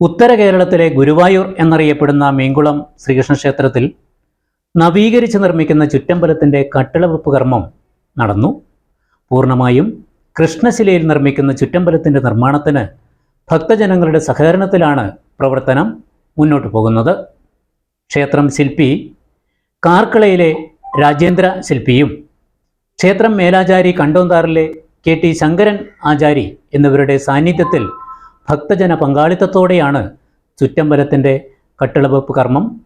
ഉത്തര കേരളത്തിലെ ഗുരുവായൂർ എന്നറിയപ്പെടുന്ന മീങ്കുളം ശ്രീകൃഷ്ണ ക്ഷേത്രത്തിൽ നവീകരിച്ച് നിർമ്മിക്കുന്ന ചുറ്റമ്പലത്തിന്റെ കട്ടിളവെപ്പ് കർമ്മം നടന്നു. പൂർണമായും കൃഷ്ണശിലയിൽ നിർമ്മിക്കുന്ന ചുറ്റമ്പലത്തിന്റെ നിർമ്മാണത്തിന് ഭക്തജനങ്ങളുടെ സഹകരണത്തിലാണ് പ്രവർത്തനം മുന്നോട്ട് പോകുന്നത്. ക്ഷേത്രം ശില്പി കാർക്കളയിലെ രാജേന്ദ്ര ശില്പിയും ക്ഷേത്രം മേലാചാരി കണ്ടോന്താറിലെ കെ ടി ശങ്കരൻ ആചാരി എന്നിവരുടെ സാന്നിധ്യത്തിൽ ഭക്തജന പങ്കാളിത്തത്തോടെയാണ് ചുറ്റമ്പലത്തിന്റെ കട്ടിളവെപ്പ് കർമ്മം.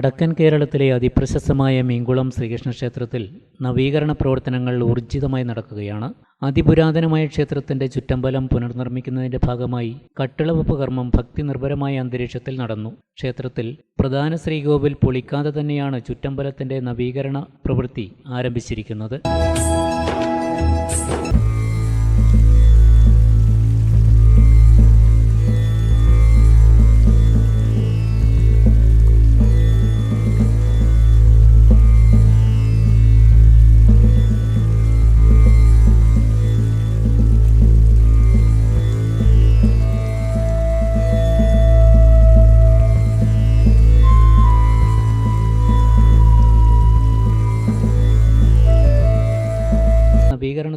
വടക്കൻ കേരളത്തിലെ അതിപ്രശസ്തമായ മീങ്കുളം ശ്രീകൃഷ്ണ ക്ഷേത്രത്തിൽ നവീകരണ പ്രവർത്തനങ്ങൾ ഊർജിതമായി നടക്കുകയാണ്. അതിപുരാതനമായ ക്ഷേത്രത്തിന്റെ ചുറ്റമ്പലം പുനർനിർമ്മിക്കുന്നതിന്റെ ഭാഗമായി കട്ടിളവപ്പ് കർമ്മം ഭക്തി നിർഭരമായ അന്തരീക്ഷത്തിൽ നടന്നു. ക്ഷേത്രത്തിൽ പ്രധാന ശ്രീകോവിൽ പൊളിക്കാതെ തന്നെയാണ് ചുറ്റമ്പലത്തിന്റെ നവീകരണ പ്രവൃത്തി ആരംഭിച്ചിരിക്കുന്നത്.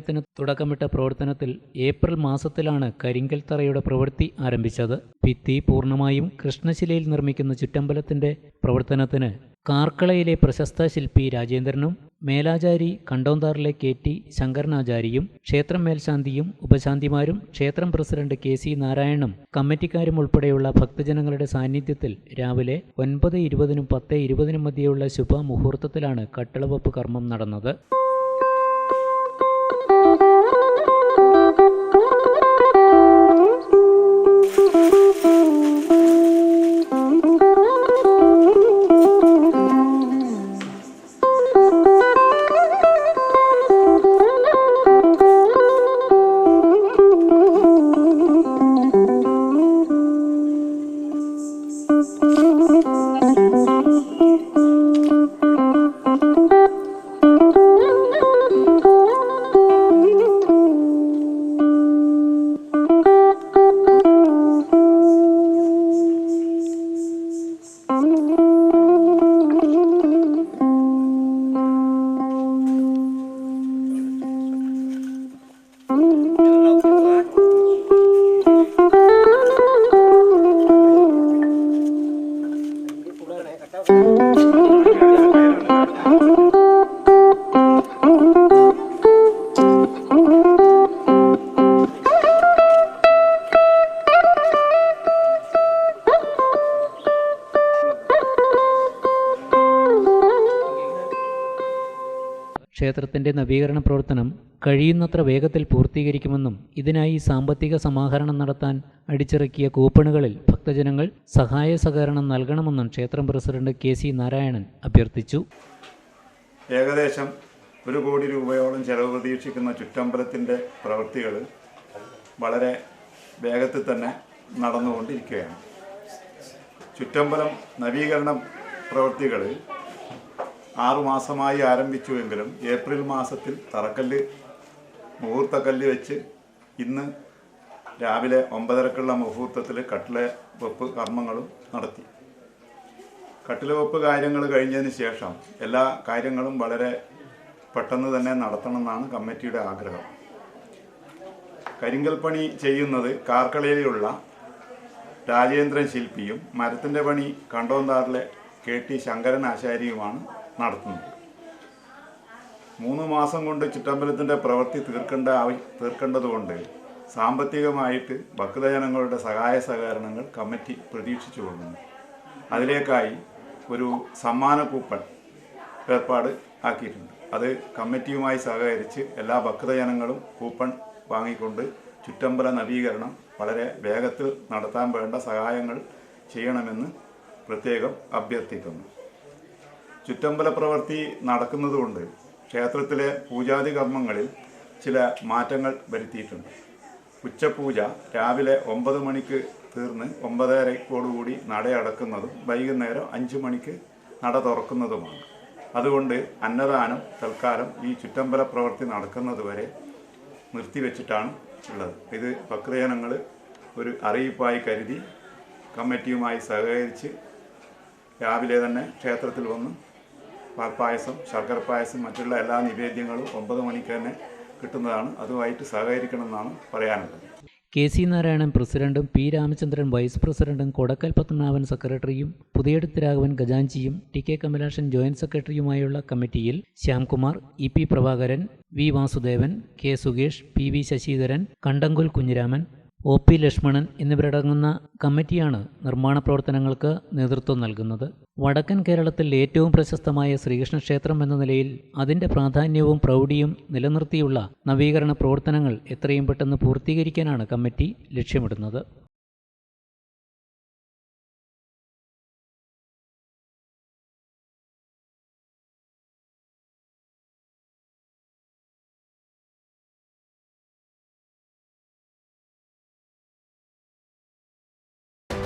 നവീകരണത്തിന് തുടക്കമിട്ട പ്രവർത്തനത്തിൽ ഏപ്രിൽ മാസത്തിലാണ് കരിങ്കൽ തറയുടെ പ്രവൃത്തി ആരംഭിച്ചത്. ഭിത്തി പൂർണമായും കൃഷ്ണശിലയിൽ നിർമ്മിക്കുന്ന ചുറ്റമ്പലത്തിന്റെ പ്രവർത്തനത്തിന് കാർക്കളയിലെ പ്രശസ്ത ശില്പി രാജേന്ദ്രനും മേലാചാരി കണ്ടോന്താറിലെ കെ ടി ശങ്കരനാചാരിയും ക്ഷേത്രം മേൽശാന്തിയും ഉപശാന്തിമാരും ക്ഷേത്രം പ്രസിഡന്റ് കെ സി നാരായണും കമ്മിറ്റിക്കാരും ഉൾപ്പെടെയുള്ള ഭക്തജനങ്ങളുടെ സാന്നിധ്യത്തിൽ രാവിലെ ഒൻപത് ഇരുപതിനും പത്ത് ഇരുപതിനും മധ്യയുള്ള ശുഭമുഹൂർത്തത്തിലാണ് കട്ടിളവപ്പ് കർമ്മം നടന്നത്. Música ക്ഷേത്രത്തിന്റെ നവീകരണ പ്രവർത്തനം കഴിയുന്നത്ര വേഗത്തിൽ പൂർത്തീകരിക്കുമെന്നും ഇതിനായി സാമ്പത്തിക സമാഹരണം നടത്താൻ അടിച്ചിറക്കിയ കൂപ്പണുകളിൽ ഭക്തജനങ്ങൾ സഹായ സഹകരണം നൽകണമെന്നും ക്ഷേത്രം പ്രസിഡന്റ് കെ സി നാരായണൻ അഭ്യർത്ഥിച്ചു. ഏകദേശം ഒരു കോടി രൂപയോളം ചെലവ് പ്രതീക്ഷിക്കുന്ന ചുറ്റമ്പലത്തിന്റെ പ്രവൃത്തികൾ വളരെ വേഗത്തിൽ തന്നെ നടന്നുകൊണ്ടിരിക്കുകയാണ്. ചുറ്റമ്പലം നവീകരണ പ്രവൃത്തികൾ ആറുമാസമായി ആരംഭിച്ചുവെങ്കിലും ഏപ്രിൽ മാസത്തിൽ തറക്കല്ല് മുഹൂർത്തക്കല്ല് വെച്ച് ഇന്ന് രാവിലെ ഒമ്പതരക്കുള്ള മുഹൂർത്തത്തിൽ കട്ടില വെപ്പ് കർമ്മങ്ങളും നടത്തി. കട്ടില വെപ്പ് കാര്യങ്ങൾ കഴിഞ്ഞതിന് ശേഷം എല്ലാ കാര്യങ്ങളും വളരെ പെട്ടെന്ന് തന്നെ നടത്തണമെന്നാണ് കമ്മിറ്റിയുടെ ആഗ്രഹം. കരിങ്കൽ പണി ചെയ്യുന്നത് കാർക്കളയിലുള്ള രാജേന്ദ്രൻ ശില്പിയും മരത്തിന്റെ പണി കണ്ടോന്താറിലെ കെ ടി ശങ്കരൻ ആശാരിയുമാണ്. നടത്തുന്നത് മൂന്ന് മാസം കൊണ്ട് ചുറ്റമ്പലത്തിന്റെ പ്രവൃത്തി തീർക്കേണ്ട തീർക്കേണ്ടതുകൊണ്ട് സാമ്പത്തികമായിട്ട് ഭക്തജനങ്ങളുടെ സഹായ സഹകരണങ്ങൾ കമ്മിറ്റി പ്രതീക്ഷിച്ചു കൊള്ളുന്നു. അതിലേക്കായി ഒരു സമ്മാന കൂപ്പൺ ഏർപ്പാട് ആക്കിയിട്ടുണ്ട്. അത് കമ്മിറ്റിയുമായി സഹകരിച്ച് എല്ലാ ഭക്തജനങ്ങളും കൂപ്പൺ വാങ്ങിക്കൊണ്ട് ചുറ്റമ്പല നവീകരണം വളരെ വേഗത്തിൽ നടത്താൻ വേണ്ട സഹായങ്ങൾ ചെയ്യണമെന്ന് പ്രത്യേകം അഭ്യർത്ഥിക്കുന്നു. ചുറ്റമ്പല പ്രവൃത്തി നടക്കുന്നതുകൊണ്ട് ക്ഷേത്രത്തിലെ പൂജാതി കർമ്മങ്ങളിൽ ചില മാറ്റങ്ങൾ വരുത്തിയിട്ടുണ്ട്. ഉച്ചപൂജ രാവിലെ ഒമ്പത് മണിക്ക് തീർന്ന് ഒമ്പതരക്കോടുകൂടി നട അടക്കുന്നതും വൈകുന്നേരം അഞ്ച് മണിക്ക് നട തുറക്കുന്നതുമാണ്. അതുകൊണ്ട് അന്നദാനം തൽക്കാലം ഈ ചുറ്റമ്പല പ്രവൃത്തി നടക്കുന്നതുവരെ നിർത്തിവെച്ചിട്ടാണ് ഉള്ളത്. ഇത് ഭക്തജനങ്ങൾ ഒരു അറിയിപ്പായി കരുതി കമ്മിറ്റിയുമായി സഹകരിച്ച് രാവിലെ തന്നെ ക്ഷേത്രത്തിൽ വന്ന് പാൽപ്പായസം ശർക്കര പായസം മറ്റുള്ള എല്ലാ നിവേദ്യങ്ങളും ഒമ്പത് മണിക്ക് തന്നെ കിട്ടുന്നതാണ്. അതുമായിട്ട് സഹകരിക്കണമെന്നാണ് പറയാനുള്ളത്. കെ സി നാരായണൻ പ്രസിഡന്റും പി രാമചന്ദ്രൻ വൈസ് പ്രസിഡന്റും കൊടക്കൽ പത്മനാഭൻ സെക്രട്ടറിയും പുതിയടത്ത് രാഘവൻ ഖജാൻജിയും ടി കെ കമലാഷൻ ജോയിന്റ് സെക്രട്ടറിയുമായുള്ള കമ്മിറ്റിയിൽ Shyamkumar E P Prabhakaran V Vasudevan K Sukesh P V Sasidharan Kandankul Kunhiraman O P Lakshmanan എന്നിവരടങ്ങുന്ന കമ്മിറ്റിയാണ് നിർമ്മാണ പ്രവർത്തനങ്ങൾക്ക് നേതൃത്വം നൽകുന്നത്. വടക്കൻ കേരളത്തിൽ ഏറ്റവും പ്രശസ്തമായ ശ്രീകൃഷ്ണ ക്ഷേത്രം എന്ന നിലയിൽ അതിന്റെ പ്രാധാന്യവും പ്രൗഢിയും നിലനിർത്തിയുള്ള നവീകരണ പ്രവർത്തനങ്ങൾ എത്രയും പെട്ടെന്ന് പൂർത്തീകരിക്കാനാണ് കമ്മിറ്റി ലക്ഷ്യമിടുന്നത്.